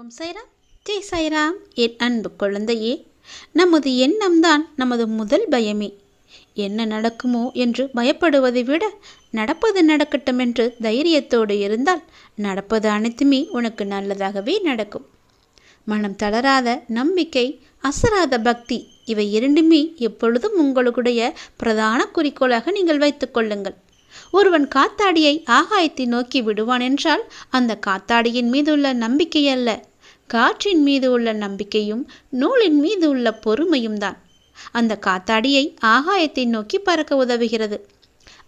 ஓம் சைராம் ஜெய் சைராம் என் அன்பு குழந்தையே நமது எண்ணம்தான் நமது முதல் பயமே. என்ன நடக்குமோ என்று பயப்படுவதை விட நடப்பது நடக்கட்டும் என்று தைரியத்தோடு இருந்தால் நடப்பது அனைத்துமே உனக்கு நல்லதாகவே நடக்கும். மனம் தளராத நம்பிக்கை அசராத பக்தி இவை இரண்டுமே எப்பொழுதும் உங்களுடைய பிரதான குறிக்கோளாக நீங்கள் வைத்துக் கொள்ளுங்கள். ஒருவன் காத்தாடியை ஆகாயத்தை நோக்கி விடுவான் என்றால் அந்த காத்தாடியின் மீது உள்ள நம்பிக்கை அல்ல. காற்றின் மீது உள்ள நம்பிக்கையும் நூலின் மீது உள்ள பொறுமையும் தான். அந்த காத்தாடியை ஆகாயத்தை நோக்கி பறக்க உதவுகிறது.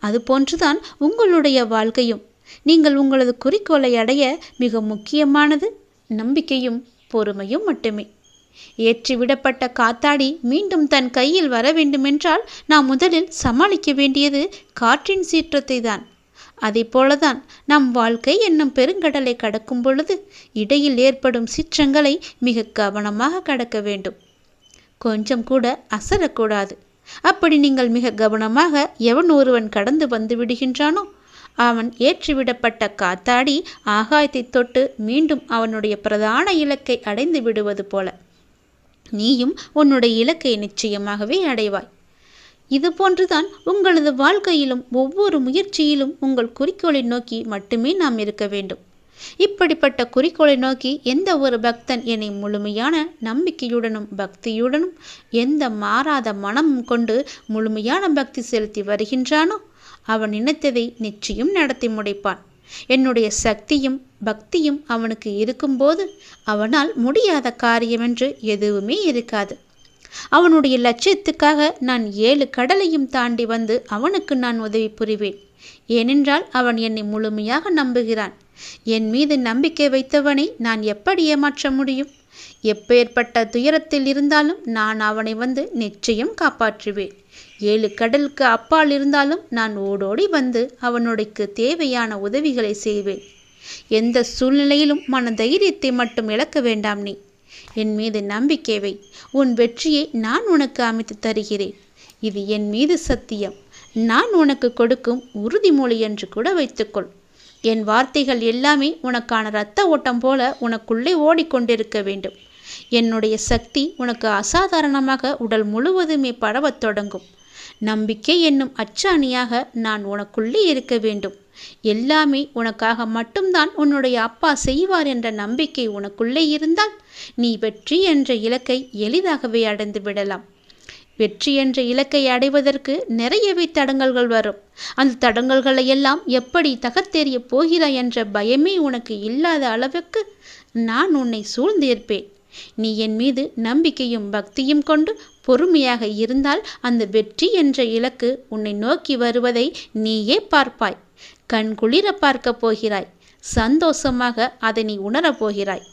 அதுபோன்றுதான் உங்களுடைய வாழ்க்கையும். நீங்கள் உங்களது குறிக்கோளை அடைய மிக முக்கியமானது நம்பிக்கையும் பொறுமையும் மட்டுமே. ஏற்றிவிடப்பட்ட காத்தாடி மீண்டும் தன் கையில் வர வேண்டுமென்றால் நாம் முதலில் சமாளிக்க வேண்டியது காற்றின் சீற்றத்தை தான் அதை போலதான் நம் வாழ்க்கை என்னும் பெருங்கடலை கடக்கும் பொழுது இடையில் ஏற்படும் சீற்றங்களை மிக கவனமாக கடக்க வேண்டும். கொஞ்சம் கூட அசரக்கூடாது. அப்படி நீங்கள் மிக கவனமாக எவன் ஒருவன் கடந்து வந்து விடுகின்றானோ அவன் ஏற்றிவிடப்பட்ட காத்தாடி ஆகாயத்தை தொட்டு மீண்டும் அவனுடைய பிரதான இலக்கை அடைந்து விடுவது போல. நீயும் உன்னுடைய இலக்கை நிச்சயமாகவே அடைவாய். இது போன்றுதான் உங்களது வாழ்க்கையிலும் ஒவ்வொரு முயற்சியிலும் உங்கள் குறிக்கோளை நோக்கி மட்டுமே நாம் இருக்க வேண்டும். இப்படிப்பட்ட குறிக்கோளை நோக்கி எந்த ஒரு பக்தன் என்னை முழுமையான நம்பிக்கையுடனும் பக்தியுடனும் எந்த மாறாத மனமும் கொண்டு முழுமையான பக்தி செலுத்தி வருகின்றானோ அவன் நினைத்ததை நிச்சயம் நடத்தி முடிப்பான். என்னுடைய சக்தியும் பக்தியும் அவனுக்கு இருக்கும்போது அவனால் முடியாத காரியமென்று எதுவுமே இருக்காது. அவனுடைய லட்சியத்துக்காக நான் ஏழு கடலையும் தாண்டி வந்து அவனுக்கு நான் உதவி புரிவேன். ஏனென்றால் அவன் என்னை முழுமையாக நம்புகிறான். என் மீது நம்பிக்கை வைத்தவனை நான் எப்படி ஏமாற்ற முடியும்? எப்பேற்பட்ட துயரத்தில் இருந்தாலும் நான் அவனை வந்து நிச்சயம் காப்பாற்றுவேன். ஏழு கடலுக்கு அப்பால் இருந்தாலும் நான் ஓடோடி வந்து அவனுடைக்கு தேவையான உதவிகளை செய்வேன். எந்த சூழ்நிலையிலும் மன தைரியத்தை மட்டும் இழக்க வேண்டாம் நீ. என் மீது நம்பிக்கைவை உன் வெற்றியை நான் உனக்கு அமைத்து தருகிறேன். இது என் மீது சத்தியம். நான் உனக்கு கொடுக்கும் உறுதிமொழி என்று கூட வைத்துக்கொள். என் வார்த்தைகள் எல்லாமே உனக்கான இரத்த ஓட்டம் போல உனக்குள்ளே ஓடிக்கொண்டிருக்க வேண்டும். என்னுடைய சக்தி உனக்கு அசாதாரணமாக உடல் முழுவதுமே பரவத் தொடங்கும். நம்பிக்கை என்னும் அச்சாணியாக நான் உனக்குள்ளே இருக்க வேண்டும். எல்லாமே உனக்காக மட்டும்தான் உன்னுடைய அப்பா செய்வார் என்ற நம்பிக்கை உனக்குள்ளே இருந்தால் நீ வெற்றி என்ற இலக்கை எளிதாகவே அடைந்து விடலாம். வெற்றி என்ற இலக்கை அடைவதற்கு நிறையவே தடங்கல்கள் வரும். அந்த தடங்கல்களை எல்லாம் எப்படி தகர்த்தெறிய போகிறாய் என்ற பயமே உனக்கு இல்லாத அளவுக்கு நான் உன்னை சூழ்ந்திருப்பேன். நீ என் மீது நம்பிக்கையும் பக்தியும் கொண்டு பொறுமையாக இருந்தால் அந்த வெற்றி என்ற இலக்கு உன்னை நோக்கி வருவதை நீயே பார்ப்பாய். கண்குளிர பார்க்கப் போகிறாய். சந்தோஷமாக அதை நீ உணரப் போகிறாய்.